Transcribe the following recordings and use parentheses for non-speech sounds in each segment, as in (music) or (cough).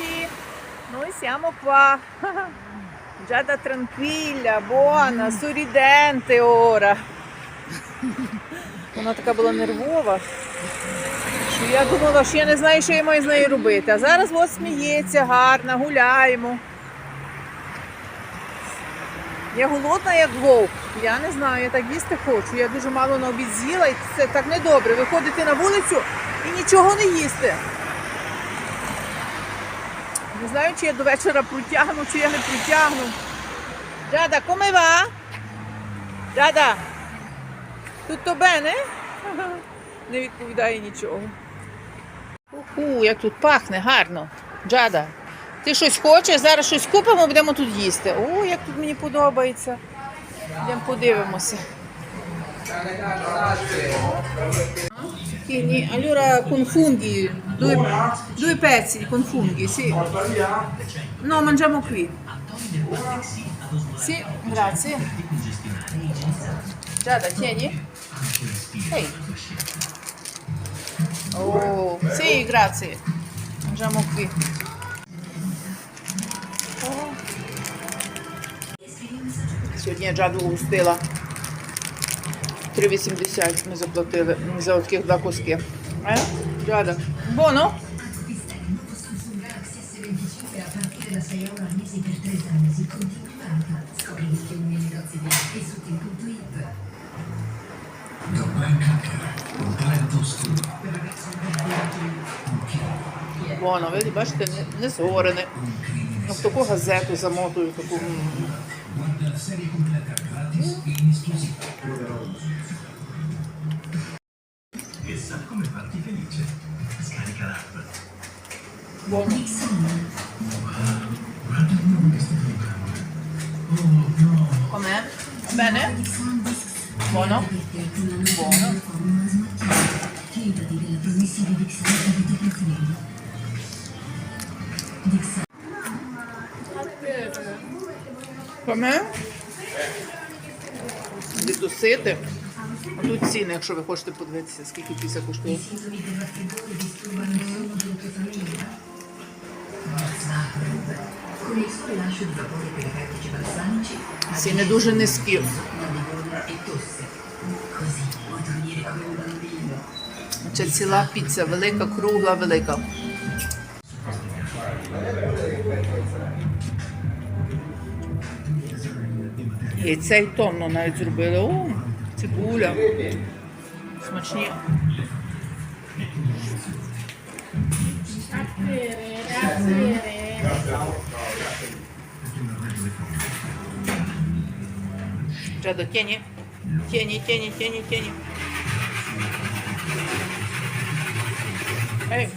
amici, noi siamo qua. Giada tranquilla, buona, sorridente ora. Вона така була нервова, що я думала, що я не знаю, що я маю з нею робити. А зараз от сміється, гарна, гуляємо. Я голодна, як вовк. Я не знаю, я так їсти хочу. Я дуже мало на обід з'їла, і це так недобре. Виходити на вулицю і нічого не їсти. Не знаю, чи я до вечора протягну, чи я не протягну. Джада, come va? Джада, tutto bene? Не відповідає нічого. Уху, як тут пахне гарно. Джада, ти щось хочеш? Зараз щось купимо, будемо тут їсти. О, як тут мені подобається. Йдемо подивимося. Quindi, allora confundi due, due pezzi di confunghi, sì. No, mangiamo qui. Sì, grazie. Giada, tieni. Ehi. Oh, sì, grazie. Mangiamo qui. Oh. Сьогодні я джаду густила. 3,80 ми заплатили за такі два куски. Е? Джада. Боно? Воно, ви бачите, не, не згорене. Ну, в таку газету замотую, таку. Com'è? Bene? Buono? Buono. Com'è? Відусити. Тут ціни, якщо ви хочете подивитися, скільки піса коштує. Balsamici, Ціни дуже низькі. e. Це ціла піца, велика, кругла, велика. І цей тонно навіть зробили. О, цибуля. Смачні. Джадо, тяни. Тяни, тяни, тяни, тяни. Ей.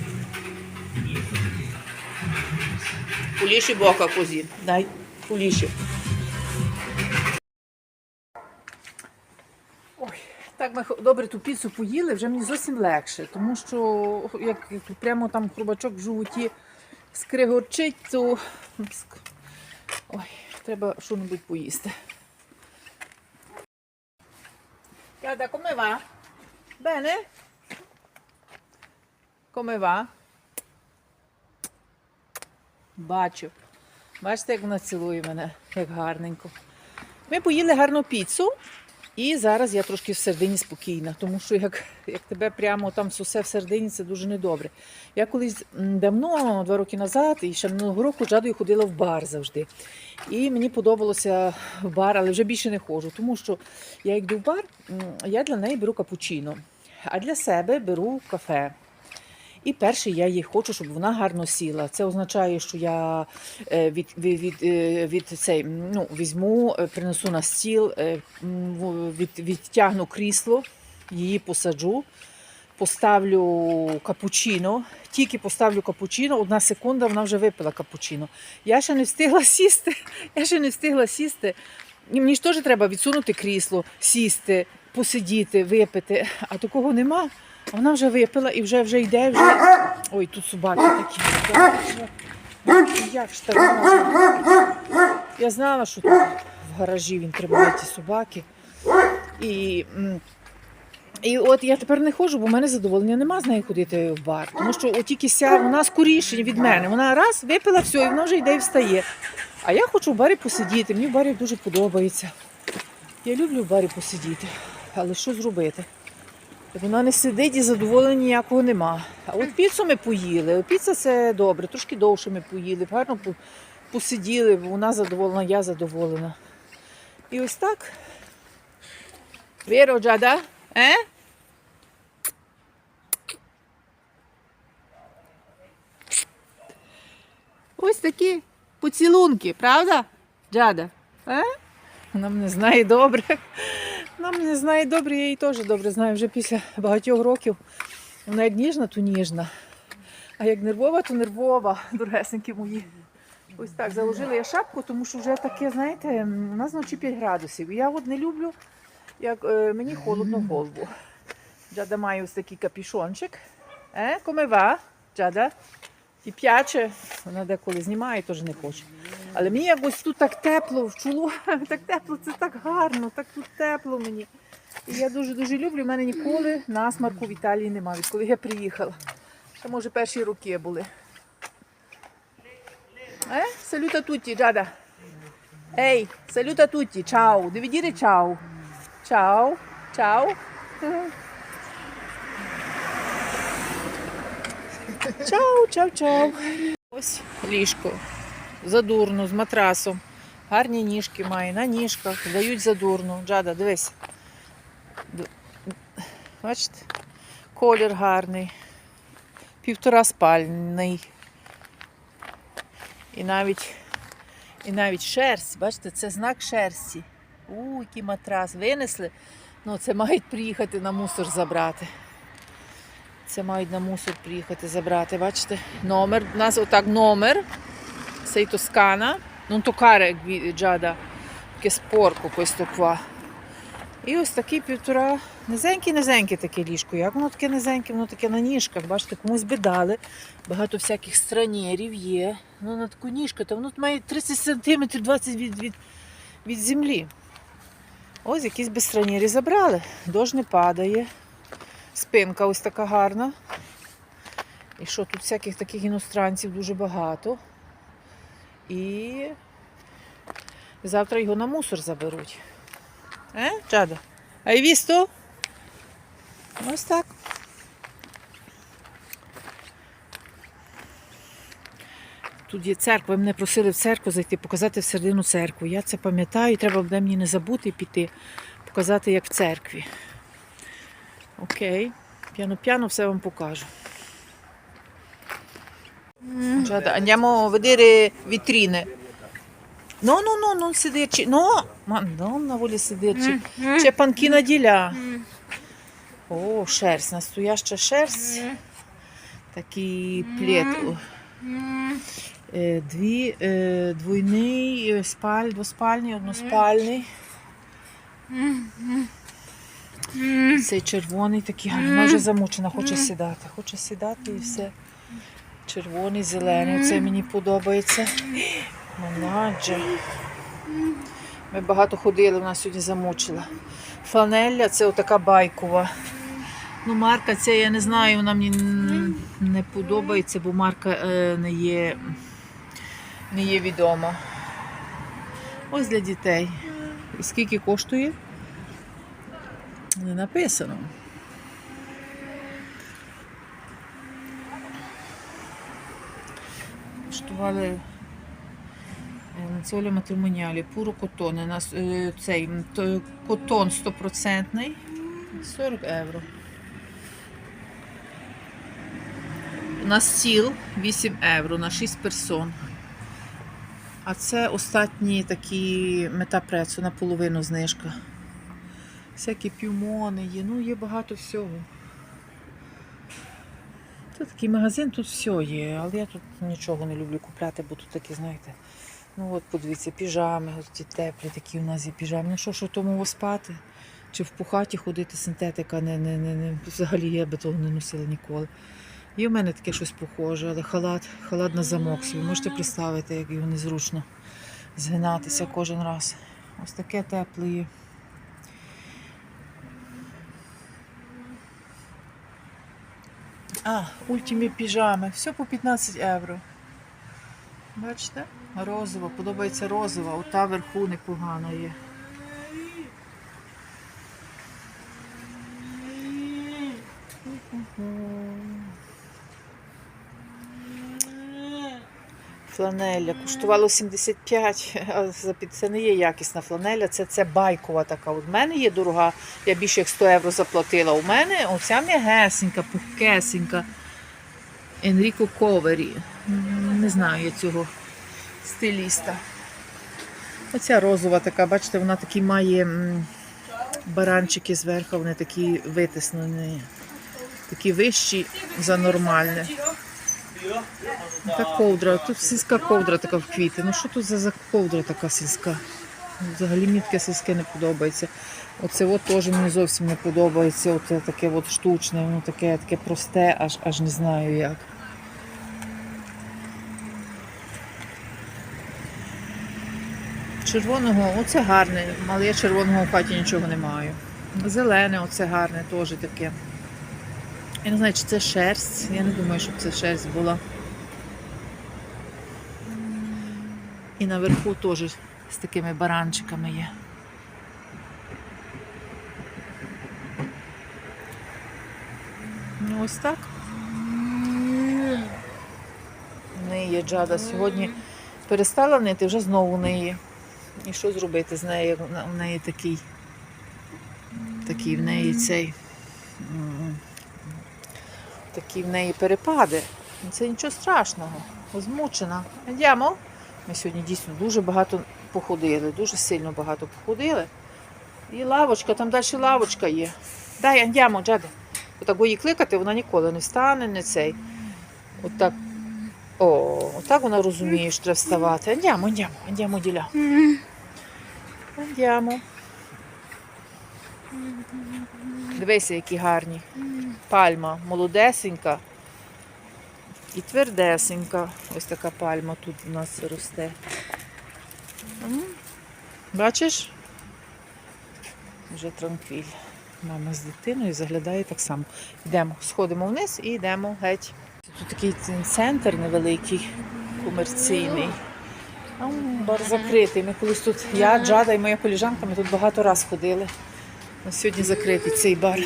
Куліші бока козі. Дай куліші. Так ми добре ту піцу поїли, вже мені зовсім легше, тому що як прямо там хрубачок в животі скригорчить, то ой, треба що-небудь поїсти. Guarda, come va? Bene? Come va? Бачу. Бачите, як вона цілує мене, як гарненько. Ми поїли гарну піцу, і зараз я трошки в середині спокійна, тому що як, як тебе прямо там сусе в середині, це дуже недобре. Я колись давно, два роки назад, і ще минулого року жадою ходила в бар завжди. І мені подобалося в бар, але вже більше не ходжу, тому що я йду в бар, я для неї беру капучино, а для себе беру кафе. І перше, я їй хочу, щоб вона гарно сіла. Це означає, що я е, від, від, від, е, від цей, ну, візьму, е, принесу на стіл, від, відтягну крісло, її посаджу, поставлю капучино. Тільки поставлю капучино, одна секунда, вона вже випила капучино. Я ще не встигла (laughs) сісти. Я ще не встигла сісти. І мені ж теж треба відсунути крісло, сісти, посидіти, випити. А такого нема. Вона вже випила і вже вже йде. Вже... Ой, тут собаки такі. Як ж так? Я знала, що тут в гаражі він тримає ті собаки. І І от я тепер не ходжу, бо в мене задоволення нема з нею ходити в бар. Тому що тільки ся, вона скоріше від мене. Вона раз випила все, і вона вже йде і встає. А я хочу в барі посидіти. Мені в барі дуже подобається. Я люблю в барі посидіти. Але що зробити? Вона не сидить і задоволення ніякого нема. А от піцу ми поїли. Піца це добре, трошки довше ми поїли, гарно по- посиділи, вона задоволена, я задоволена. І ось так. Віро, Джада? Е? Ось такі поцілунки, правда, Джада? Е? Вона мене знає добре. Вона мене знає добре, я її теж добре знаю. Вже після багатьох років. Вона як ніжна, то ніжна. А як нервова, то нервова, дорогесенькі мої. Ось так, заложила я шапку, тому що вже таке, знаєте, у нас вночі 5 градусів. І Я от не люблю, як е, мені холодно в голову. Джада має ось такий капішончик. Е, come? Джада? Ti piace? Вона деколи знімає, теж не хоче. Але мені якось тут так тепло, в чоло, (laughs) так тепло, це так гарно, так тут тепло мені. І я дуже-дуже люблю. У мене ніколи насмарку в Італії немає, відколи я приїхала. Це може перші роки були. Eh? Saluta tutti, Giada. Ehi, saluta tutti, ciao. Devi dire ciao. Ciao, Чао, чао, чао. Ось ліжко. Задурно, з матрасом. Гарні ніжки має, на ніжках, дають задурно. Джада, дивись. Бачите? Колір гарний. Півтора спальний. І навіть, і навіть шерсть, бачите, це знак шерсті. У, який матрас. Винесли. Ну, це мають приїхати на мусор забрати. Це мають на мусор приїхати забрати. Бачите? Номер. У нас отак номер. Non toccare Gui- Giada, che sporco questo qua. І ось такий півтора. Низеньке-низеньке таке ліжко. Як воно таке низеньке, воно таке на ніжках. Бачите, комусь би дали. Багато всяких странєрів є. Ну, на таку ніжку, то воно має 30 см 20 від, від, від землі. Ось якісь би странєрі забрали. Дощ не падає. Спинка ось така гарна. І що тут всяких таких іностранців дуже багато. І завтра його на мусор заберуть. Е, Джада? Visto? Ось так. Тут є церква, мене просили в церкву зайти, показати всередину церкву. Я це пам'ятаю, треба буде мені не забути піти, показати, як в церкві. Окей. Piano piano все вам покажу. Andiamo a vedere vetrine. No, no, no, non sederci. No, madonna, vuole sederci. C'è panchina di là. О, шерсть, настояща шерсть. Такий плед. Е, Дві, е, двойний е, спаль, двоспальний, односпальний. Цей червоний такий, вона вже замучена, хоче сідати. Хоче сідати і все. Червоний, зелений. Це мені подобається. Монаджа. Ми багато ходили, вона сьогодні замучила. Фланелля це отака байкова. Ну, марка ця, я не знаю, вона мені не подобається, бо марка е, не є, не є відома. Ось для дітей. І скільки коштує? Не написано. Коштували е, Націолі матримоніалі, пуро котон. У нас е, цей м, то, котон стопроцентний 40 євро. У нас стіл 8 євро на 6 персон. А це останні такі метапрецу наполовину знижка. Всякі пюмони є, ну є багато всього. Це такий магазин, тут все є, але я тут нічого не люблю купляти, бо тут такі, знаєте, ну от подивіться, піжами, от ті теплі такі у нас є піжами. Ну що ж у тому спати? Чи в пухаті ходити синтетика, не, не, не, не, взагалі я би того не носила ніколи. Є в мене таке щось похоже, але халат, халат на замок собі. Можете представити, як його незручно згинатися кожен раз. Ось таке тепле А, ультимі піжами. Все по 15 євро. Бачите? Розова, подобається розова, ота вверху непогана є. Фланеля коштувало 75, а це не є якісна фланеля, це, це байкова така. У мене є дорога, я більше як 100 євро заплатила. У мене оця м'ягесенька, пухкесенька. Енріко Ковері. Не знаю я цього стиліста. Оця розова така, бачите, вона такі має баранчики зверху, вони такі витиснені, такі вищі за нормальне. Та ковдра, тут сільська ковдра така в квіти. Ну що тут за, ковдра така сільська? Взагалі мені таке сільське не подобається. Оце от теж мені зовсім не подобається. Оце таке от штучне, воно таке, таке просте, аж, аж не знаю як. Червоного, оце гарне, але я червоного в хаті нічого не маю. Зелене, оце гарне, теж таке. Я не знаю, чи це шерсть. Я не думаю, щоб це шерсть була. І наверху теж з такими баранчиками є. Ну, ось так. Ниє джада. Сьогодні перестала нити, вже знову ниє. І що зробити з нею? В неї такий, такий в неї цей. Такі в неї перепади. Ну, Це нічого страшного. Змучена. Йдемо. Ми сьогодні дійсно дуже багато походили, дуже сильно багато походили. І лавочка, там далі лавочка є. Дай, андямо, джаде. Отак бо її кликати, вона ніколи не встане, не цей. Отак. О, отак вона розуміє, що треба вставати. Андямо, андямо, андямо діля. Андямо. Дивися, які гарні. Пальма молодесенька і твердесенька. Ось така пальма тут у нас росте. Бачиш? Вже транквіль. Мама з дитиною заглядає так само. Йдемо, сходимо вниз і йдемо геть. Тут такий центр невеликий, комерційний. Бар закритий. Ми колись тут, я, Джада і моя коліжанка, ми тут багато раз ходили. Сьогодні закритий цей бар.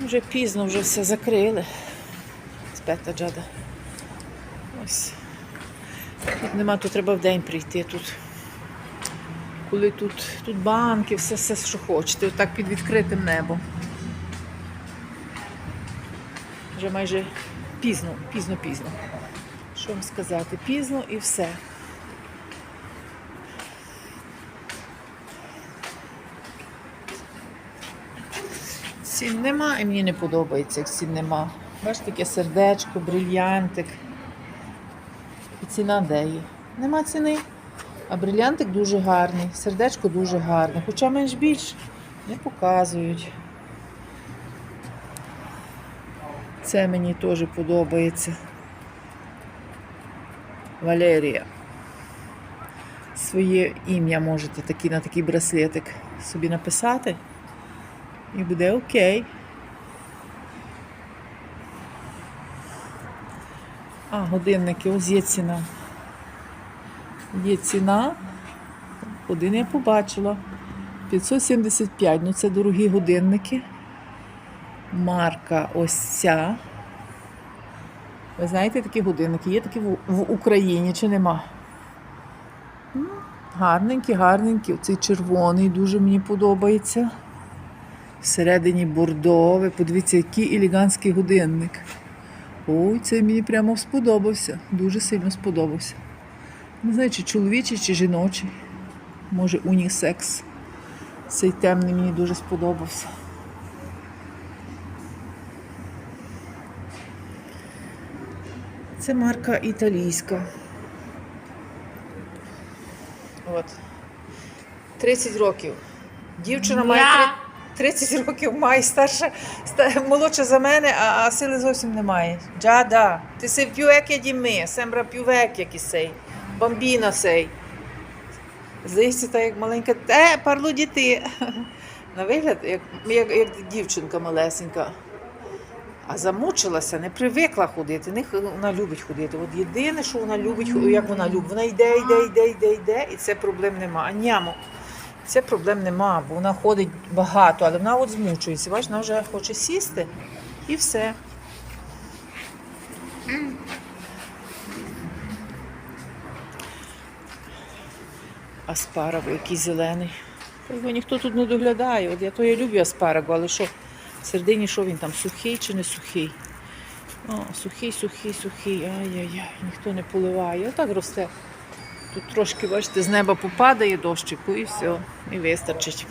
Вже пізно, вже все закрили. Спета Джада. Ось. Тут нема, тут треба в день прийти тут. Коли тут, тут банки, все, все, що хочете, отак під відкритим небом. Вже майже пізно, пізно, пізно. Що вам сказати? Пізно і все. Цін нема і мені не подобається, як цін нема. Бачите, таке сердечко, брильянтик. І ціна де є? Нема ціни. А брильянтик дуже гарний, сердечко дуже гарне. Хоча менш більш не показують. Це мені теж подобається. Валерія. Своє ім'я можете такі, на такий браслетик собі написати. І буде окей. А, годинники, ось є ціна. Є ціна. Один я побачила. 575. Ну це дорогі годинники. Марка ось ця. Ви знаєте такі годинники? Є такі в, в Україні чи нема? Гарненькі, гарненькі. Оцей червоний дуже мені подобається. Всередині бордове. Подивіться, який елегантський годинник. Ой, цей мені прямо сподобався. Дуже сильно сподобався. Не знаю, чи чоловічий, чи жіночий. Може, унісекс. Цей темний мені дуже сподобався. Це марка італійська. От. 30 років. Дівчина має три- 30 років, має старша, ста- молодша за мене, а, а сили зовсім немає. Ти sei più vecchia di me, sembra più vecchia che sei. Bambina sei. Здається, так як маленька. Е, парло діти. На вигляд, як, як, як дівчинка малесенька. А замучилася, не привикла ходити. Не вона любить ходити. От єдине, що вона любить, як вона любить, вона йде, йде, йде, йде, йде, і це проблем нема. А нямо, це проблем нема, бо вона ходить багато, але вона от змучується. Бачиш, вона вже хоче сісти і все. Аспарагу, який зелений. Його ніхто тут не доглядає. От я то я люблю аспарагу, але що в середині що він там сухий чи не сухий? О, сухий, сухий, сухий. Ай-яй-яй, ніхто не поливає. Отак росте. Тут трошки, бачите, з неба попадає дощику і все, і вистачить.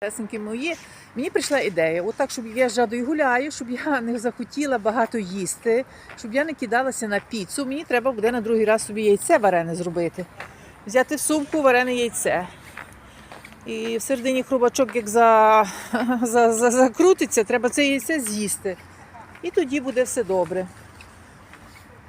Песеньки мої, мені прийшла ідея, отак, щоб я з жадою гуляю, щоб я не захотіла багато їсти, щоб я не кидалася на піцу. Мені треба буде на другий раз собі яйце варене зробити. Взяти в сумку варене яйце. І в середині хрубачок, як (laughs) за, за, за, закрутиться, треба це яйце з'їсти. І тоді буде все добре.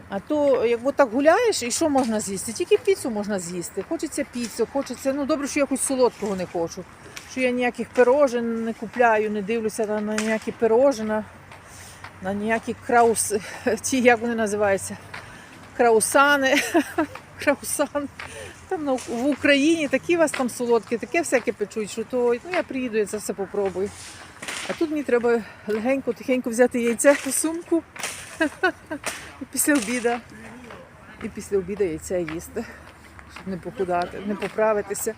А то, як отак гуляєш, і що можна з'їсти? Тільки піцу можна з'їсти. Хочеться піцу, хочеться. Ну добре, що я якось солодкого не хочу. Що я ніяких пирожен не купляю, не дивлюся на, ніякі пирожена, на ніякі краус, (laughs) ті, як вони називаються, краусани. (laughs) Краусан. Там на, в Україні такі у вас там солодкі, таке всяке печуть, що то ну, я приїду, я це все попробую. А тут мені треба легенько, тихенько взяти яйце в сумку. І після обіду. І після обіду яйце їсти, щоб не похудати, не поправитися.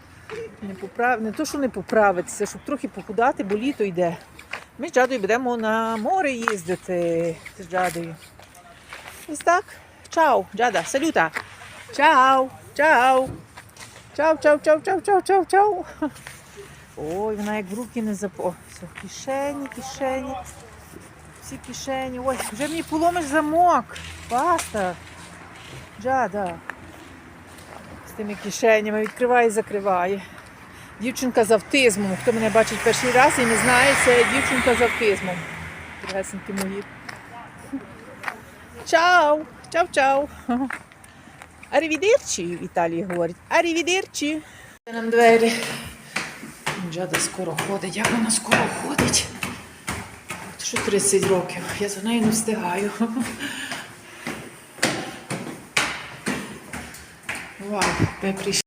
Не, поправ... не то, що не поправитися, щоб трохи похудати, бо літо йде. Ми з Джадою будемо на море їздити з Джадою. Ось так. Чао, Джада, салюта. Чао, чао. Чао, чао, чао, чао, чао, чао, чао. Ой, вона як в руки не запо. Все, кишені, кишені. Всі кишені. Ой, вже мені поломиш замок. Баста. Джада. З тими кишенями відкриває і закриває. Дівчинка з автизмом. Хто мене бачить перший раз і не знає, це дівчинка з автизмом. Красенькі мої. Чао! Чао-чао! Арівідерчі в Італії говорять. Арівідерчі. Нам двері. Джада скоро ходить. Як вона скоро ходить? От Що 30 років. Я за нею не встигаю. Вау, ми прийшли.